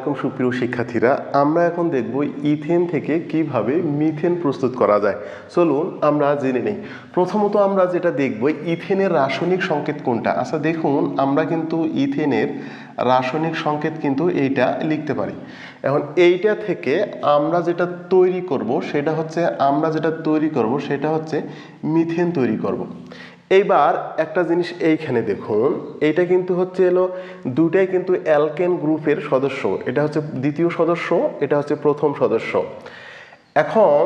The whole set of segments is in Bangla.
আলাইকুম সুপ্রিয় শিক্ষার্থীরা, আমরা এখন দেখব ইথেন থেকে কীভাবে মিথেন প্রস্তুত করা যায়। চলুন আমরা জেনে নেই। প্রথমত আমরা যেটা দেখব, ইথেনের রাসায়নিক সংকেত কোনটা? আচ্ছা দেখুন, আমরা কিন্তু ইথেনের রাসায়নিক সংকেত কিন্তু এইটা লিখতে পারি। এখন এইটা থেকে আমরা যেটা তৈরি করব, সেটা হচ্ছে, আমরা যেটা তৈরি করব, সেটা হচ্ছে মিথেন তৈরি করব। এইবার একটা জিনিস এইখানে দেখুন, এইটা কিন্তু হচ্ছে এলো দুটাই কিন্তু অ্যালকেন গ্রুপের সদস্য। এটা হচ্ছে দ্বিতীয় সদস্য, এটা হচ্ছে প্রথম সদস্য। এখন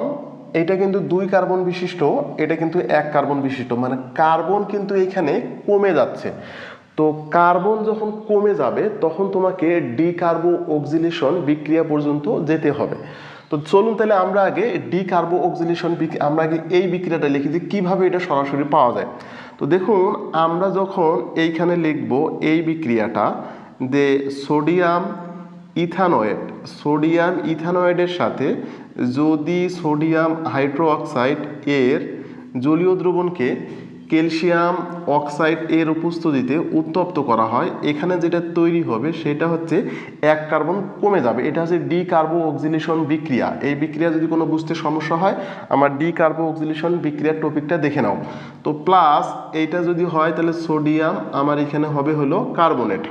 এটা কিন্তু দুই কার্বন বিশিষ্ট, এটা কিন্তু এক কার্বন বিশিষ্ট। মানে কার্বন কিন্তু এইখানে কমে যাচ্ছে। তো কার্বন যখন কমে যাবে, তখন তোমাকে ডি কার্বো অক্সিলেশন বিক্রিয়া পর্যন্ত যেতে হবে। তো চলুন তাহলে আমরা আগে ডি কার্বো অক্সিলেশন আমরা আগে এই বিক্রিয়াটা লিখি যে কীভাবে এটা সরাসরি পাওয়া যায়। তো দেখুন, আমরা যখন এইখানে লিখব এই বিক্রিয়াটা যে সোডিয়াম ইথানয়েড, সোডিয়াম ইথানয়েডের সাথে যদি সোডিয়াম হাইড্রোঅক্সাইড এর জলীয় দ্রবণকে ক্যালসিয়াম অক্সাইড এর উপস্থিতিতে উত্তপ্ত করা হয়। এখানে যেটা তৈরি হবে সেটা হচ্ছে এক কার্বন কমে যাবে। এটা হচ্ছে ডি কার্বো অক্সিলেশন বিক্রিয়া। এই বিক্রিয়া যদি কোনো বুঝতে সমস্যা হয়, আমার ডি কার্বো অক্সিলেশন বিক্রিয়ার টপিকটা দেখে নাও। তো প্লাস এইটা যদি হয়, তাহলে সোডিয়াম আমার এখানে হবে হলো কার্বনেট।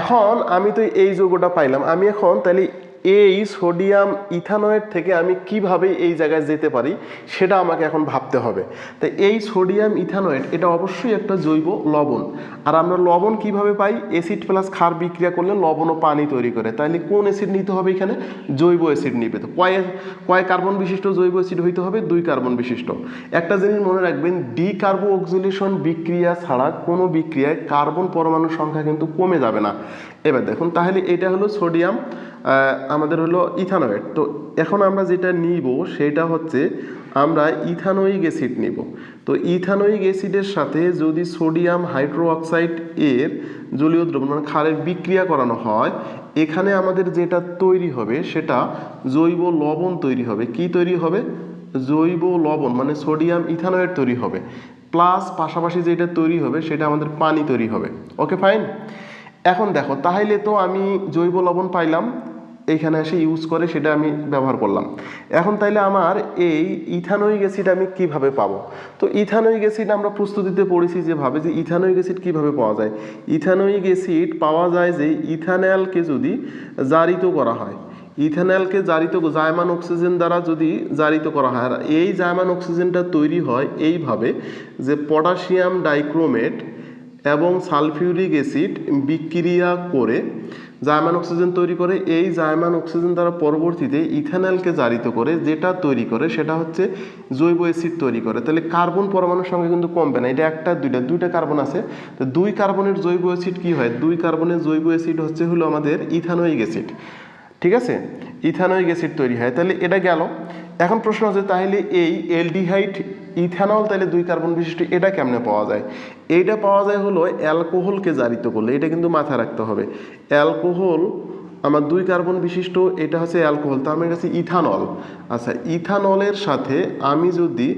এখন আমি তো এই যৌগটা পাইলাম। আমি এখন তাহলে এই সোডিয়াম ইথানয়েড থেকে আমি কীভাবে এই জায়গায় যেতে পারি, সেটা আমাকে এখন ভাবতে হবে। তাই এই সোডিয়াম ইথানয়েড, এটা অবশ্যই একটা জৈব লবণ। আর আমরা লবণ কীভাবে পাই? অ্যাসিড প্লাস ক্ষার বিক্রিয়া করলে লবণ ও পানি তৈরি করে। তাহলে কোন অ্যাসিড নিতে হবে এখানে? জৈব অ্যাসিড নিবে। তো কয় কয় কার্বন বিশিষ্ট জৈব অ্যাসিড হইতে হবে? দুই কার্বন বিশিষ্ট। একটা জিনিস মনে রাখবেন ডি কার্বো অক্সিলেশন বিক্রিয়া ছাড়া কোনো বিক্রিয়ায় কার্বন পরমাণুর সংখ্যা কিন্তু কমে যাবে না। এবার দেখুন, তাহলে এটা হলো সোডিয়াম আমাদের হলো ইথানয়েড। তো এখন আমরা যেটা নিব সেটা হচ্ছে আমরা ইথানোয়িক অ্যাসিড নিব। তো ইথানোয়িক অ্যাসিডের সাথে যদি সোডিয়াম হাইড্রোঅক্সাইড এর জলীয় দ্রবণ মানে ক্ষারের বিক্রিয়া করানো হয়, এখানে আমাদের যেটা তৈরি হবে সেটা জৈব লবণ তৈরি হবে। কি তৈরি হবে? জৈব লবণ মানে সোডিয়াম ইথানয়েড তৈরি হবে। প্লাস পাশাপাশি যেটা তৈরি হবে সেটা আমাদের পানি তৈরি হবে। Okay, fine? এখন দেখো, তাহলে তো আমি জৈব লবণ পাইলাম। এইখানে এসে ইউজ করে সেটা আমি ব্যবহার করলাম। এখন তাইলে আমার এই ইথানোয়িক অ্যাসিড আমি কীভাবে পাবো? তো ইথানোয়িক অ্যাসিড আমরা প্রস্তুতিতে পড়েছি যেভাবে যে ইথানোয়িক অ্যাসিড কীভাবে পাওয়া যায়? ইথানোয়িক অ্যাসিড পাওয়া যায় যে ইথানলকে যদি জারিত করা হয়। ইথানলকে জারিত জায়মান অক্সিজেন দ্বারা যদি জারিত করা হয়। আর এই জায়মান অক্সিজেনটা তৈরি হয় এইভাবে যে পটাশিয়াম ডাইক্রোমেট এবং সালফিউরিক অ্যাসিড বিক্রিয়া করে জায়মান অক্সিজেন তৈরি করে। এই জায়মান অক্সিজেন দ্বারা পরবর্তীতে ইথানলকে জারিত করে, যেটা তৈরি করে সেটা হচ্ছে জৈব অ্যাসিড তৈরি করে। তাহলে কার্বন পরমাণুর সঙ্গে কিন্তু কমবে না, এটা একটা, দুইটা দুইটা কার্বন আছে। তো দুই কার্বনের জৈব অ্যাসিড কি হয়? দুই কার্বনের জৈব অ্যাসিড হচ্ছে হলো আমাদের ইথানোয়িক অ্যাসিড। ঠিক আছে? ইথানোয়িক অ্যাসিড তৈরি হয়। তাহলে এটা গেল। এখন প্রশ্ন হচ্ছে তাহলে এই এলডিহাইড ইথানল তাহলে দুই কার্বন বিশিষ্ট, এটা কেমনে পাওয়া যায়? এইটা পাওয়া যায় হলো অ্যালকোহলকে জারিত করলে, এটা কিন্তু মাথায় রাখতে হবে। অ্যালকোহল, আমার দুই কার্বন বিশিষ্ট, এটা হচ্ছে অ্যালকোহল, তার মানে হচ্ছে ইথানল। আচ্ছা ইথানলের সাথে আমি যদি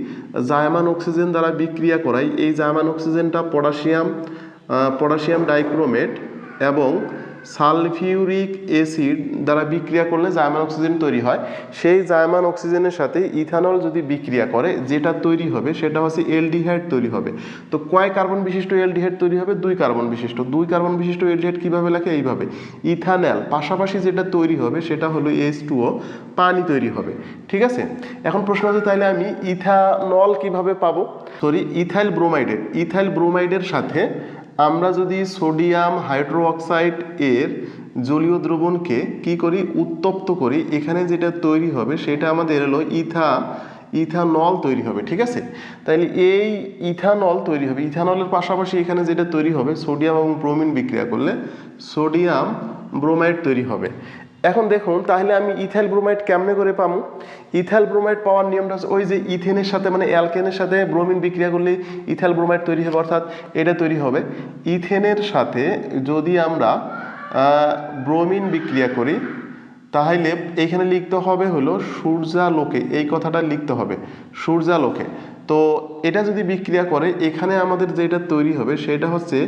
জায়মান অক্সিজেন দ্বারা বিক্রিয়া করাই, এই জায়মান অক্সিজেনটা পটাশিয়াম পটাশিয়াম ডাইক্রোমেট এবং সালফিউরিক অ্যাসিড দ্বারা বিক্রিয়া করলে জায়মান অক্সিজেন তৈরি হয়। সেই জায়মান অক্সিজেনের সাথে ইথানল যদি বিক্রিয়া করে, যেটা তৈরি হবে, সেটা হচ্ছে এলডিহাইড তৈরি হবে। তো কয় কার্বন বিশিষ্ট এলডিহাইড তৈরি হবে? দুই কার্বন বিশিষ্ট। দুই কার্বন বিশিষ্ট এলডিহাইড কীভাবে লেখে এইভাবে। ইথানল, পাশাপাশি যেটা তৈরি হবে, সেটা হলো এইচ টুও পানি তৈরি হবে। ঠিক আছে? এখন প্রশ্ন আছে তাহলে আমি ইথানল কীভাবে পাবো? সরি, ইথাইল ব্রোমাইডের ইথাইল ব্রোমাইডের সাথে আমরা যদি সোডিয়াম হাইড্রোঅক্সাইড এর জলীয় দ্রবণকে কি করি? উত্তপ্ত করি। এখানে যেটা তৈরি হবে সেটা আমাদের এলো ইথা, ইথানল তৈরি হবে, ঠিক আছে? তাইলে এই ইথানল তৈরি হবে। ইথানলের পাশাপাশি এখানে যেটা তৈরি হবে, সোডিয়াম এবং ব্রোমিন বিক্রিয়া করলে সোডিয়াম ব্রোমাইড তৈরি হবে। এখন দেখুন, তাহলে আমি ইথাইল ব্রোমাইড কেমনে করে পাবো ইথাইল ব্রোমাইড পাওয়ার নিয়মটা হচ্ছে ওই যে ইথেনের সাথে মানে অ্যালকেনের সাথে ব্রোমিন বিক্রিয়া করলে ইথাইল ব্রোমাইড তৈরি হবে, অর্থাৎ এটা তৈরি হবে। ইথেনের সাথে যদি আমরা ব্রোমিন বিক্রিয়া করি, তাহলে এইখানে লিখতে হবে হলো সূর্যালোকে, এই কথাটা লিখতে হবে, সূর্যালোকে। তো এটা যদি বিক্রিয়া করে, এখানে আমাদের যেটা তৈরি হবে সেটা হচ্ছে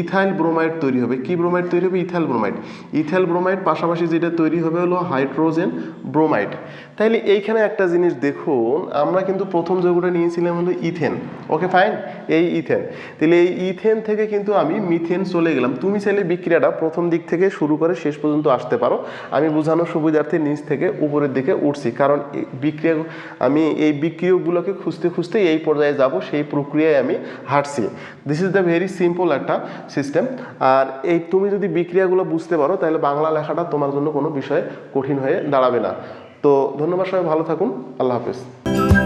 ইথাইল ব্রোমাইড তৈরি হবে। কি ব্রোমাইড তৈরি হবে? Ethyl bromide. ইথাইল ব্রোমাইড পাশাপাশি যেটা তৈরি হবে হলো হাইড্রোজেন ব্রোমাইড। তাইলে এইখানে একটা জিনিস দেখুন, আমরা কিন্তু প্রথম যৌগটা নিয়েছিলাম হলো ইথেন। Okay, fine? এই ইথেন। তাহলে এই ইথেন থেকে কিন্তু আমি মিথেন চলে গেলাম। তুমি চাইলে বিক্রিয়াটা প্রথম দিক থেকে শুরু করে শেষ পর্যন্ত আসতে পারো। আমি বোঝানোর সুবিধার্থে নিচ থেকে উপরের দিকে উঠছি। কারণ বিক্রিয়া, আমি এই বিক্রিয়কগুলোকে খুঁজতে খুঁজতে এই পর্যায়ে যাব, সেই প্রক্রিয়ায় আমি হাঁটছি। This is the very simple একটা সিস্টেম আর এই তুমি যদি বিক্রিয়াগুলো বুঝতে পারো, তাহলে বাংলা লেখাটা তোমার জন্য কোনো বিষয়ে কঠিন হয়ে দাঁড়াবে না। তো ধন্যবাদ সবাই, ভালো থাকুন। আল্লাহ হাফেজ।